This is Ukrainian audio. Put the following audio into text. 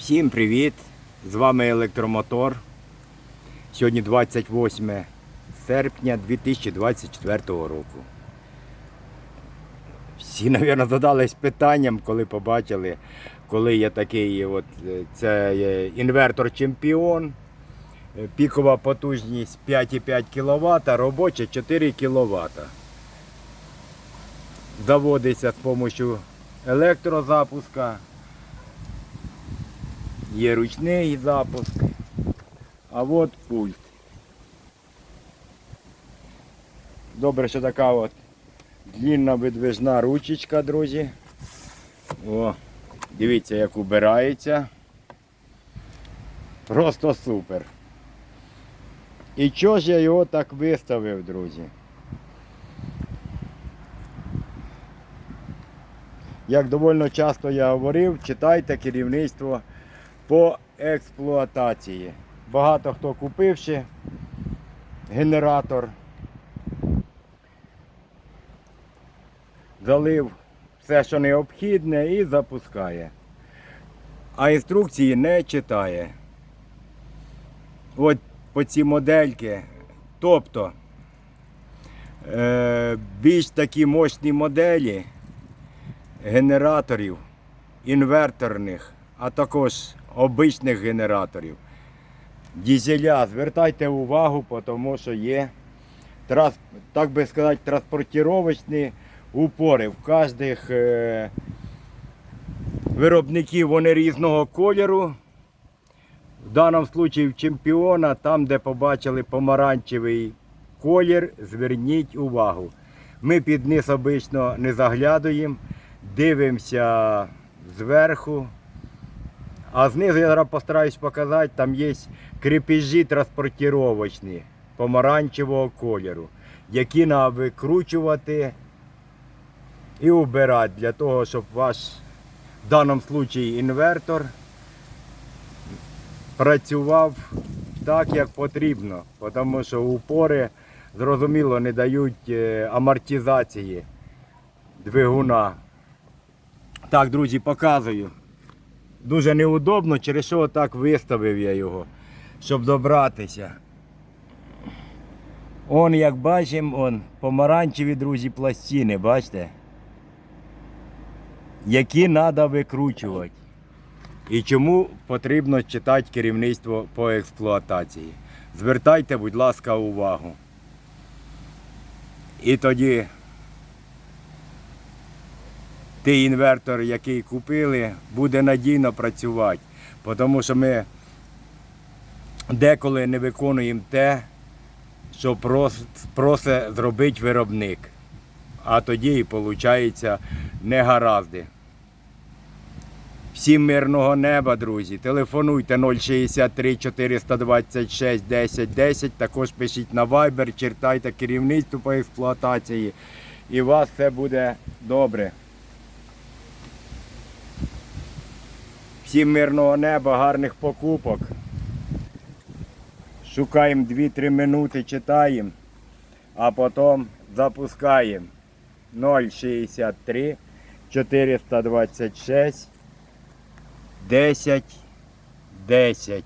Всім привіт! З вами Електромотор. Сьогодні 28 серпня 2024 року. Всі, мабуть, задались питанням, коли побачили, коли є такий от, е, це інвертор Чемпіон, пікова потужність 5,5 кВт, робоча 4 кВт. Заводиться з допомогою електрозапуска. Є ручний запуск. А от пульт. Добре, що така от длінна видвижна ручечка, друзі. О, дивіться, як убирається. Просто супер. І чого ж я його так виставив, друзі? Як доволі часто я говорив, читайте керівництво по експлуатації. Багато хто купивши генератор, залив все, що необхідне, і запускає. А інструкції не читає. От по ці модельки. Тобто е, більш такі мощні моделі генераторів інверторних, а також обичних генераторів. Дізеля, звертайте увагу, тому що є, так би сказати, транспортировочні упори. В кожних е, виробників вони різного кольору. В даному випадку в чемпіона, там, де побачили помаранчевий колір, зверніть увагу. Ми під низ обично не заглядуємо, дивимося зверху. А знизу я зараз постараюсь показати, там є крепежі транспортировочні помаранчевого кольору, які треба викручувати і убирати для того, щоб ваш в даному випадку інвертор працював так, як потрібно, тому що упори, зрозуміло, не дають е, амортизації двигуна. Так, друзі, показую. Дуже неудобно, через що так виставив я його, щоб добратися. Он, як бачимо, он, помаранчеві, друзі, пластини, бачите? Які треба викручувати. І чому потрібно читати керівництво по експлуатації. Звертайте, будь ласка, увагу. І тоді той інвертор, який купили, буде надійно працювати. Тому що ми деколи не виконуємо те, що просить зробити виробник. А тоді і виходить негаразди. Всім мирного неба, друзі. Телефонуйте 063 426 10 10. Також пишіть на Viber, читайте керівництво по експлуатації. І у вас все буде добре. Всім мирного неба, гарних покупок. Шукаємо 2-3 минути, читаємо, а потім запускаємо 063 426 10 10.